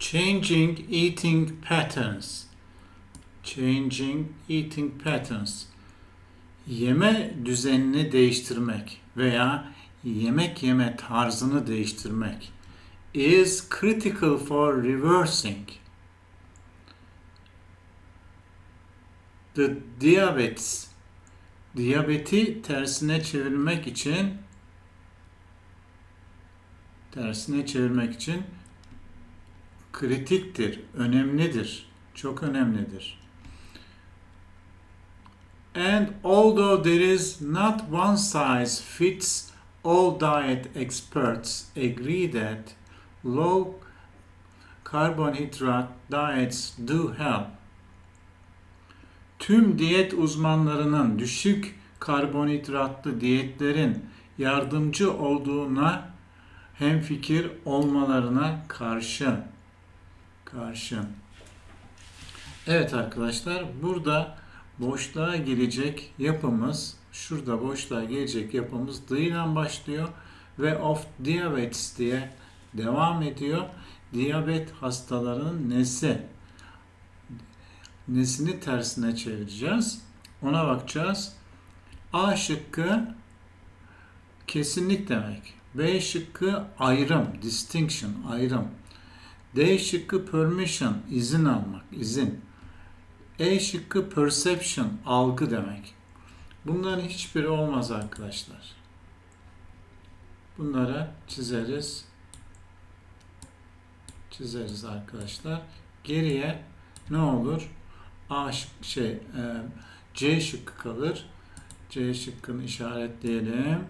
Changing eating patterns. Changing eating patterns. Yeme düzenini değiştirmek veya yemek yeme tarzını değiştirmek is critical for reversing the diabetes diyabeti tersine çevirmek için tersine çevirmek için kritiktir, önemlidir, çok önemlidir. And although there is not one size fits all diet experts agree that low carbohydrate diets do help. Tüm diyet uzmanlarının düşük karbonhidratlı diyetlerin yardımcı olduğuna hemfikir olmalarına karşı karşı. Evet arkadaşlar burada boşluğa girecek yapımız şurada boşluğa gelecek yapımız the ile başlıyor ve of diabetes diye devam ediyor. Diyabet hastalarının nesi? Nesini tersine çevireceğiz. Ona bakacağız. A şıkkı kesinlik demek. B şıkkı ayrım, distinction, ayrım. D şıkkı permission, izin almak, izin. E şıkkı perception, algı demek. Bunların hiçbiri olmaz arkadaşlar. Bunlara çizeriz. Çizeriz arkadaşlar. Geriye ne olur? A şey, e, C şıkkı kalır. C şıkkını işaretleyelim.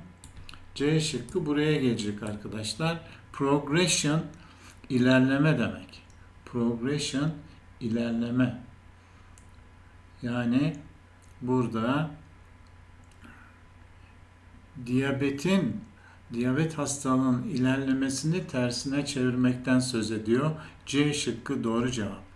C şıkkı buraya gelecek arkadaşlar. Progression ilerleme demek. Progression ilerleme. Yani burada diyabetin diyabet hastalığının ilerlemesini tersine çevirmekten söz ediyor. C şıkkı doğru cevap.